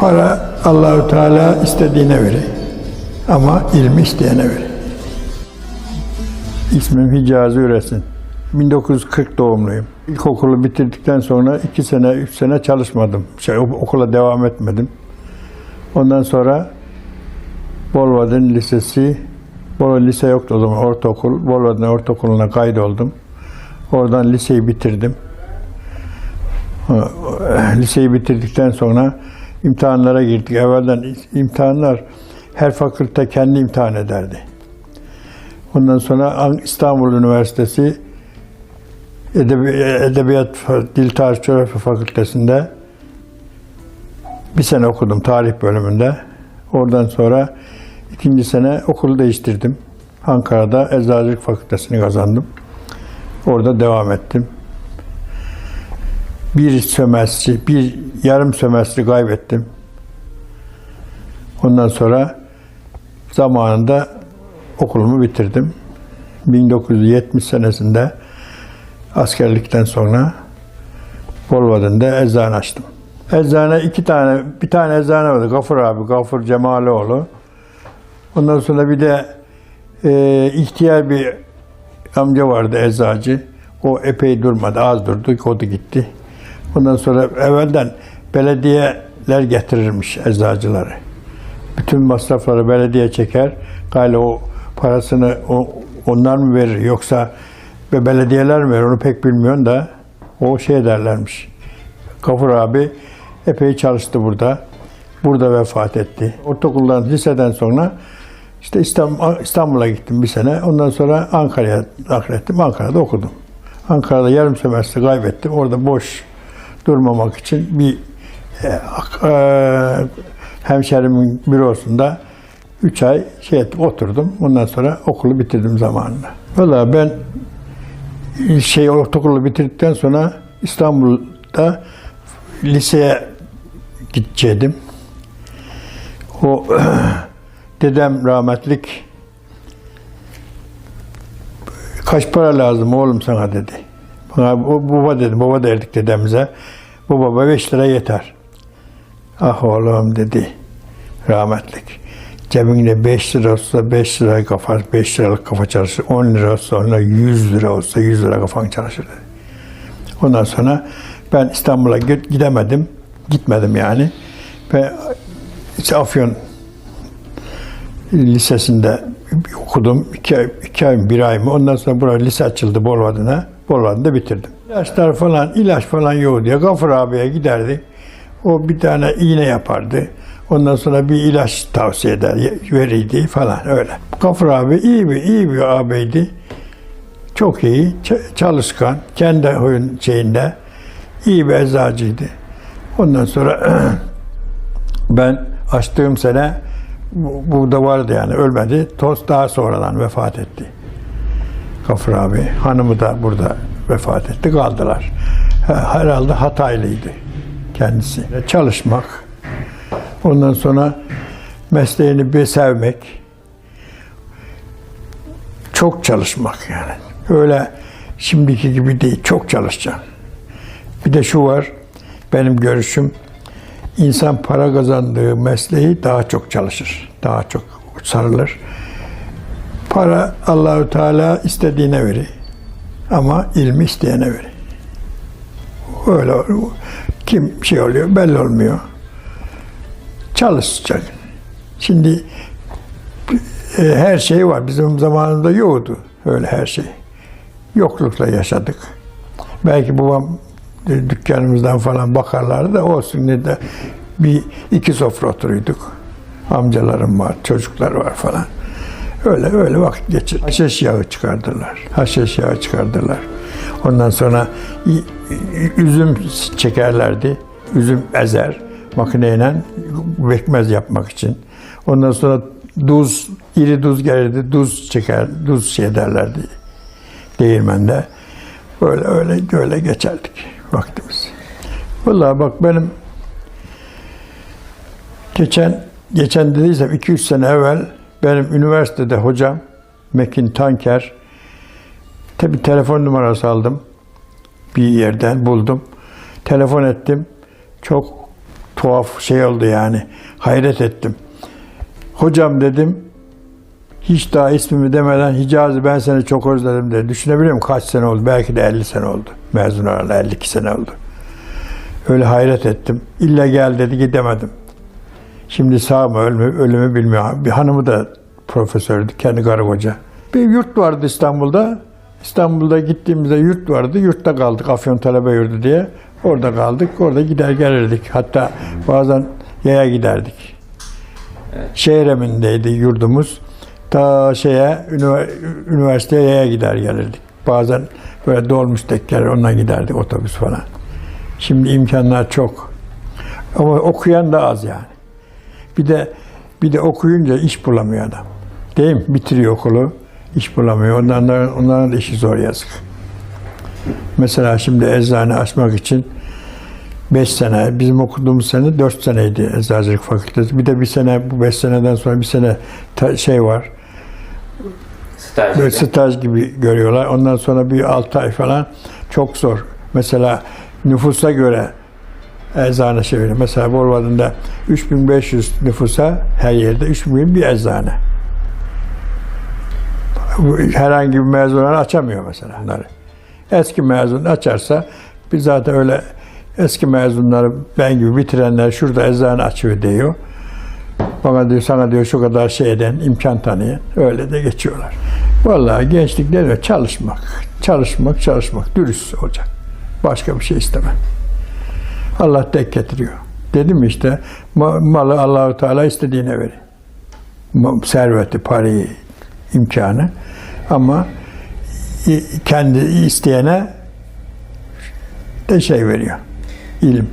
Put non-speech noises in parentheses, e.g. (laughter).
Para Allahü Teala istediğine verir. Ama ilmi isteyene verir. İsmim Hicazi Üresin. 1940 doğumluyum. İlkokulu bitirdikten sonra iki sene, üç sene çalışmadım. Şey, okula devam etmedim. Ondan sonra Bolvadin Lisesi, Bolu lise yoktu o zaman ortaokul. Bolvadin Ortaokulu'na kaydoldum. Oradan liseyi bitirdim. Liseyi bitirdikten sonra imtihanlara girdik. Evvelden imtihanlar her fakülte kendi imtihan ederdi. Ondan sonra An- İstanbul Üniversitesi Edebi- Edebiyat Dil Tarih Coğrafya Fakültesi'nde bir sene okudum tarih bölümünde. Oradan sonra ikinci sene okulu değiştirdim. Ankara'da Eczacılık Fakültesini kazandım. Orada devam ettim. Bir sömestri, bir yarım sömestri kaybettim. Ondan sonra zamanında okulumu bitirdim. 1970 senesinde askerlikten sonra Bolvadin'de eczane açtım. Eczane iki tane, bir tane eczane vardı. Gafur abi, Gafur Cemalioğlu. Ondan sonra bir de e, ihtiyar bir amca vardı eczacı. O epey durmadı, az durdu, o da gitti. Ondan sonra evvelden belediyeler getirirmiş eczacıları. Bütün masrafları belediye çeker. Gayle o parasını o, onlar mı verir yoksa ve belediyeler mi verir onu pek bilmiyorum da o şey derlermiş. Gafur abi epey çalıştı burada. Burada vefat etti. Ortaokuldan, liseden sonra işte İstanbul- İstanbul'a gittim bir sene. Ondan sonra Ankara'ya naklettim. Ankara'da okudum. Ankara'da yarım semestre kaybettim. Orada boş durmamak için bir e, e, hemşerimin bürosunda 3 ay şey oturdum. Ondan sonra okulu bitirdim zamanında. Valla ben şey ortaokulu bitirdikten sonra İstanbul'da liseye gidecektim. O (clears throat) dedem rahmetlik kaç para lazım oğlum sana dedi. Bana o baba dedi, baba derdik dedemize. Bu baba 5 lira yeter. Ah oğlum dedi rahmetlik. Cebinde 5 lira olsa 5 lira kafa, 5 liralık kafa çalışır. 10 lira olsa ona 100 lira olsa 100 lira kafan çalışır dedi. Ondan sonra ben İstanbul'a gid- gidemedim. Gitmedim yani. Ve işte Afyon Lisesi'nde okudum. İki, iki ay bir ay mı? Ondan sonra buraya lise açıldı Bolvadin'e. Bolvadin'de bitirdim. İlaçlar falan, ilaç falan yok diye Gafur abiye giderdi. O bir tane iğne yapardı. Ondan sonra bir ilaç tavsiye eder, verirdi falan öyle. Gafur abi iyi bir, iyi bir ağabeydi. Çok iyi, çalışkan, kendi huyun şeyinde iyi bir eczacıydı. Ondan sonra (clears throat) ben açtığım sene bu, bu da vardı yani ölmedi. Toz daha sonradan vefat etti. Gafur abi. Hanımı da burada vefat etti. Kaldılar. Ha- Herhalde Hataylıydı kendisi. Çalışmak. Ondan sonra mesleğini bir sevmek. Çok çalışmak yani. Öyle şimdiki gibi değil. Çok çalışacaksın. Bir de şu var. Benim görüşüm. insan para kazandığı mesleği daha çok çalışır. Daha çok sarılır. Para Allahü Teala istediğine verir. Ama ilmi isteyene verir. Öyle kim şey oluyor belli olmuyor. Çalışacak. Şimdi e, her şey var. Bizim zamanında yoktu öyle her şey. Yoklukla yaşadık. Belki babam dükkanımızdan falan bakarlardı da olsun ne de bir iki sofra oturuyorduk. Amcalarım var, çocuklar var falan. Öyle öyle vakit geçir. Haşhaş yağı çıkardılar. Haşhaş yağı çıkardılar. Ondan sonra üzüm çekerlerdi. Üzüm ezer makineyle bekmez yapmak için. Ondan sonra duz, iri duz gelirdi. Duz çeker, duz şey derlerdi değirmende. Böyle öyle öyle geçerdik vaktimiz. Vallahi bak benim geçen geçen dediysem 2-3 sene evvel benim üniversitede hocam Mekin Tanker tabi telefon numarası aldım. Bir yerden buldum. Telefon ettim. Çok tuhaf şey oldu yani. Hayret ettim. Hocam dedim, hiç daha ismimi demeden Hicazi ben seni çok özledim dedi. Düşünebiliyor musun kaç sene oldu? Belki de 50 sene oldu. Mezun olalı 52 sene oldu. Öyle hayret ettim. İlla gel dedi gidemedim. Şimdi sağ mı ölümü, ölümü bilmiyorum. Bir hanımı da profesördü, kendi karı koca. Bir yurt vardı İstanbul'da. İstanbul'da gittiğimizde yurt vardı. Yurtta kaldık Afyon Talebe Yurdu diye. Orada kaldık. Orada gider gelirdik. Hatta bazen yaya giderdik. Şehir emindeydi yurdumuz. Ta şeye, ünivers- üniversiteye yaya gider gelirdik. Bazen böyle dolmuş tekrar onunla giderdik otobüs falan. Şimdi imkanlar çok. Ama okuyan da az yani. Bir de bir de okuyunca iş bulamıyor adam. Değil mi? Bitiriyor okulu, iş bulamıyor. Onların, onların da işi zor yazık. Mesela şimdi eczane açmak için 5 sene, bizim okuduğumuz sene 4 seneydi eczacılık fakültesi. Bir de bir sene, bu 5 seneden sonra bir sene ta- şey var. Staj gibi. staj gibi görüyorlar. Ondan sonra bir 6 ay falan çok zor. Mesela nüfusa göre eczane çeviriyor. Mesela Bolvadin'de 3500 nüfusa her yerde 3000 bir eczane. Herhangi bir mezun olan açamıyor mesela bunları. Eski mezun açarsa biz zaten öyle eski mezunları ben gibi bitirenler şurada eczane açıyor diyor. Bana diyor sana diyor şu kadar şeyden imkan tanıyın. Öyle de geçiyorlar. Vallahi gençlik ne diyor? Çalışmak. Çalışmak, çalışmak. Dürüst olacak. Başka bir şey istemem. Allah tek getiriyor. Dedim işte ma- malı Allahu Teala istediğine verir. Serveti, parayı, imkanı. Ama kendi isteyene de şey veriyor. İlim.